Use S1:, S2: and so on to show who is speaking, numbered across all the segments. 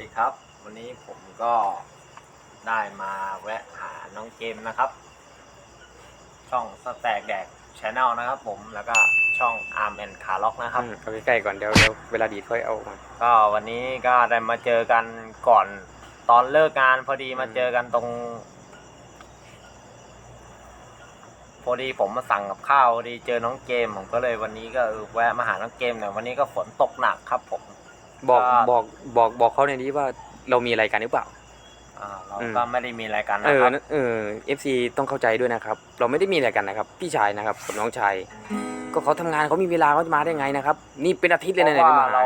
S1: ดีครับ วันนี้ผมก็ได้มาแวะหาน้องเกมนะครับ ช่องสแต็กแดกชแนลนะครับ ผมแล้วก็ช่อง Arm and c a r l o c k นะครับ
S2: อืมเอาใกล้ๆก่อนเดี๋ยวเดี๋ยวเวลาดีดค่อยเอามา
S1: ก็วันนี้ก็ได้มาเจอกันก่อนตอนเลิกงานพอดีมา
S2: อืม
S1: เจอกันตรง พอดีผมมาสั่งกับข้าวพอดีเจอน้องเกมผมก็เลยวันนี้ก็เออแวะมาหาน้องเกมหน่อยวันนี้ก็ฝนตกหนักครับผม
S2: บอก
S1: ก็
S2: บอกบอกบอกเขาในนี้ว่าเรามีอะไรกันหรือเปล่า
S1: อ่าเรา
S2: อืม
S1: ก็ไม่ได้มีอะไรกัน
S2: เอ
S1: นะ
S2: อ
S1: ครับ
S2: นั่นเออฟซีต้องเข้าใจด้วยนะครับ เราไม่ได้มีอะไรกันนะครับ พี่ชายนะครับกับน้องชาย ก็เขาทำงานเขามีเวลาเขาจะมาได้ไงนะครับ นี่เป็นอาทิตย์เลยนะ
S1: เพ
S2: เนี่ย
S1: ราะ
S2: ที่
S1: ว่า
S2: มา
S1: เรา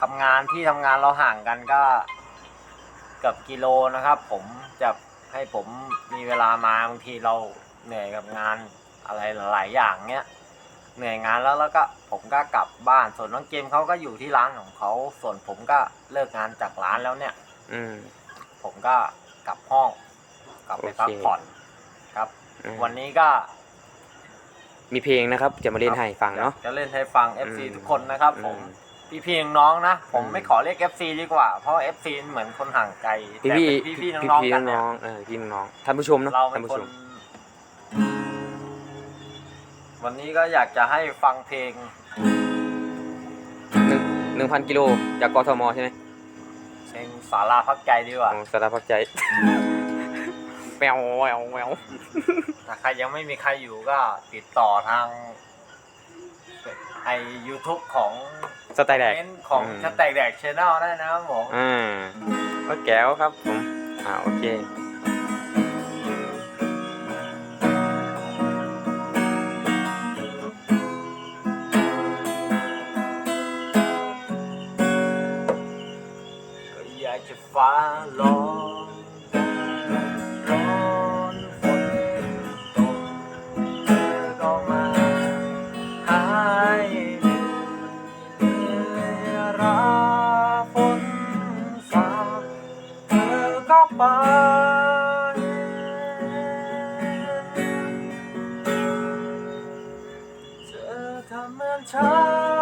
S1: ทำงานที่ทำงานเราห่างกันก็เกือบกิโลนะครับ ผมจะให้ผมมีเวลามาบางทีเราเหนื่อยกับงานอะไรหลายๆอย่างเนี้ยเหนื่อยงานแล้วแล้วก็ ผมก็กลับบ้าน ส่วนน้องเกมเขาก็อยู่ที่ร้านของเขา ส่วนผมก็เลิกงานจากร้านแล้วเนี่ย
S2: อืม
S1: ผมก็กลับห้อง กลับไป
S2: โอเค
S1: พักผ่อนครับ
S2: อืม
S1: วันนี้ก็
S2: มีเพลงนะครับ จะมาเล่นให้ฟังเนาะ
S1: จะเล่นให้ฟัง FC
S2: อืม
S1: ทุกคนนะครับผม
S2: อืม
S1: พี่พี่ๆน้องๆนะผม
S2: อืม
S1: ไม่ขอเรียก FC ดีกว่า เพราะ FC เหมือนคนห่างไกล
S2: พี่
S1: แต่
S2: พี่
S1: เป็นพี่พี่ๆน้องๆกันเนี่ย
S2: น้องๆเออพี่น้องๆท่านผู้ชมเนาะ
S1: เราเป็
S2: ท่านน
S1: ค
S2: ผู้
S1: น
S2: ชม
S1: วันนี้ก็อยากจะให้ฟังเพลง
S2: หนึ่งหนึ่งพันกิโลจากกทมใช่ไหม
S1: เพลงสาราพักใจดีกว่า
S2: โอ้สารพักใจแมวแมวแมว
S1: ถ้าใครยังไม่มีใครอยู่ก็ติดต่อทางไอ YouTube ของ
S2: สไตล์แดก
S1: เม้นของ
S2: อืม
S1: ชัดแตกแดกชแนลได้นะครับผม
S2: อ่าก็แก้วครับผมอ่าโอเค
S1: ก็อยากจะฟ้าร้องร้อนฝนตกเธอก็มาหายเหนื่อยราฝนสาเธอก็ไปเธอทำเหมือนฉันนั้น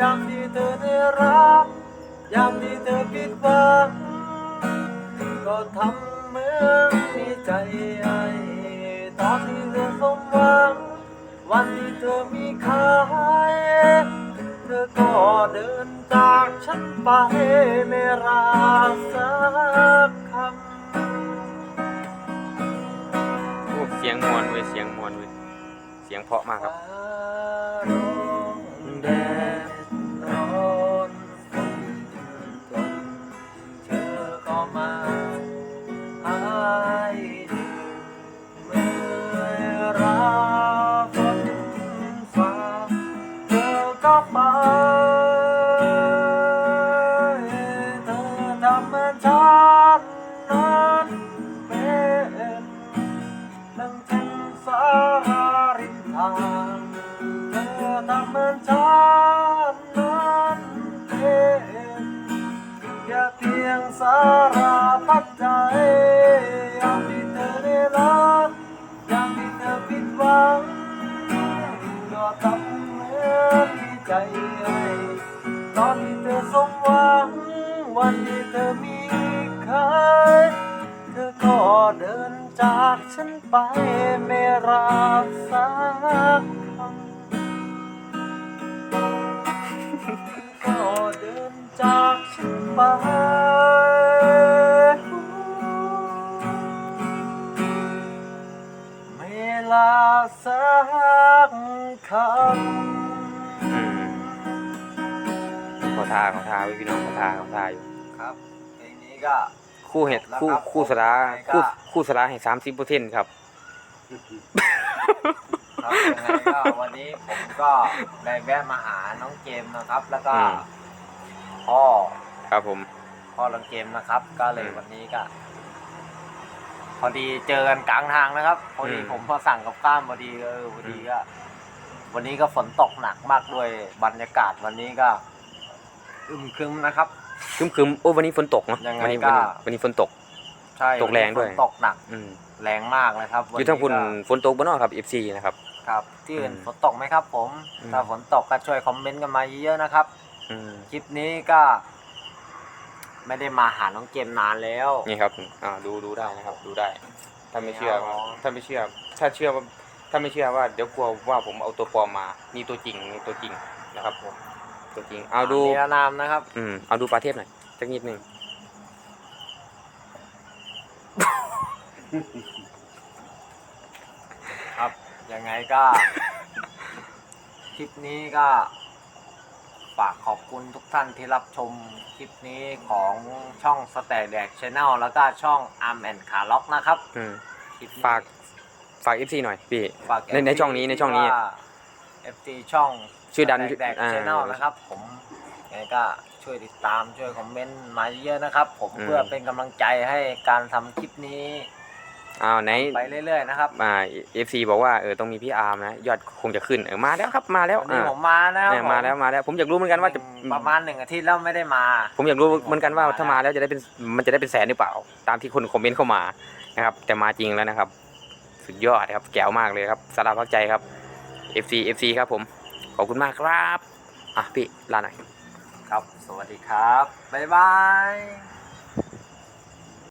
S1: ยามที่เธอได้รับยามที่เธอผิดหวังก็ทำเหมือนมีใจไอ้ตอนที่เธอสมหวังวันที่เธอมีค่าเธอก็เดินจากฉันไปไม่รักสักค
S2: โอ้เสียงมวนเว้ยเสียงมวนเว้ยเสียงเพราะมากครับา
S1: งเธอทำเหมือนฉันนั้นเป็นแค่เพียงสารพักใจอย่ามที่เธอได้รับยามที่เธอผิดหวังก็ทำเหมือนมีใจให้ตอนที่เธอสมหวังวันที่เธอมีใครเธอก็เดิน จากฉันไปไม่รักสักคำก็เดินจากฉันไปไม่ลาสักค
S2: อืมขอทาขอทาไว้พี่น้องขอทาขอทาอยู่
S1: ครับเพลงนี้ก็
S2: คู่เห็ดคู่
S1: แล้วครับ
S2: คู่สลา
S1: ผม
S2: คู่
S1: ก็
S2: คู่สลาให้สามสิบเปอร์เซ็นต์ครับ
S1: ครับยังไงก็วันนี้ผมก็ได้แวะมาหาน้องเกมนะครับ แล้วก็
S2: อืม
S1: พ่อ
S2: ครับผม
S1: พ่อน้องเกมนะครับ ก็เลย
S2: อืม
S1: วันนี้ก็ พอดีเจอกันกลางทางนะครับ พอดี
S2: อืม
S1: ผมพอสั่งกับข้ามพอดีเออพอดีก็วันนี้ก็ฝนตกหนักมากด้วยบรรยากาศวันนี้ก็อึมครึมนะครับ
S2: ครึมครึมๆโอ้วันนี้ฝนตกเนาะ
S1: ยังไง
S2: วันี้
S1: ก็
S2: วันนี้วันนี้ฝนตก
S1: ใช่
S2: ตกแรงด้วย
S1: ฝนตกหนัก
S2: อืม
S1: แรงมากเลยครับ
S2: อยู่ทางคุณ
S1: วันนี้ก็
S2: ฝนตกบ้านนอกครับ FC นะครับ
S1: ครับที่อื่น
S2: อืม
S1: ฝนตกไหมครับผม
S2: อืม
S1: ถ้าฝนตกก็ช่วยคอมเมนต์กันมาเยอะๆนะครับ
S2: อืม
S1: คลิปนี้ก็ ไม่ได้มาหาน้องเกมนานแล้ว
S2: นี่ครับอ่าดูดูได้นะครับ ดูได้ ถ้าไม่เชื่อ
S1: อ๋อ
S2: ถ้าไม่เชื่อ ถ้าเชื่อว่าถ้าไม่เชื่อว่าเดี๋ยวกลัวว่าผมเอาตัวปลอมมา นี่ตัวจริงนี่ตัวจริงนะครับผม ตัวจริง เอาดู
S1: นิรนามนะครับ
S2: อืม เอาดูปลาเทพหน่อยสักนิดหนึ่ง
S1: ครับ ยังไงก็ คลิปนี้ก็ ฝากขอบคุณทุกท่านที่รับชมคลิปนี้ของช่องสแตกแดกช n แนลแล้วก็ช่อง Arm and c a r l o c k นะครับ
S2: อืม
S1: คลิปนี้
S2: ฝาก ฝาก FC หน่อยพี่
S1: ฝาก
S2: ในในช่องนี้ในช่องนี้
S1: เอ ฟซีช่อง
S2: ชื่อดัน
S1: แดก
S2: อ่า
S1: ช n แนลนะครับ ผมยังไงก็ช่วยติดตามช่วยคอมเมนต์มาเยอะๆนะครับ ผม
S2: อืม
S1: เพื่อเป็นกำลังใจให้การทำคลิปนี้
S2: อ้าวไหน
S1: ไปเรื่อยๆนะครับ
S2: อ่า FC บอกว่าเออต้องมีพี่อาร์มนะยอดคงจะขึ้นเออมาแล้วครับมาแล้ว
S1: วันนี้
S2: อ่า
S1: ผมมานะครับ
S2: เนี่ยมาแล้วมาแล้วผมอยากรู้เหมือนกันว่าจะ
S1: ประมาณหนึ่งอาทิตย์แล้วไม่ได้มา
S2: ผมอยากรู้เหมือนกันว่าถ้ามาแล้วจะได้เป็นมันจะได้เป็นแสนหรือเปล่า ตามที่คนคอมเมนต์เข้ามานะครับ แต่มาจริงแล้วนะครับ สุดยอดครับแก้วมากเลยครับสาราพักใจครับ FC FC ครับผม ขอบคุณมากครับ อะพี่ลาหน่อย
S1: ครับ สวัสดีครับ บ๊ายบาย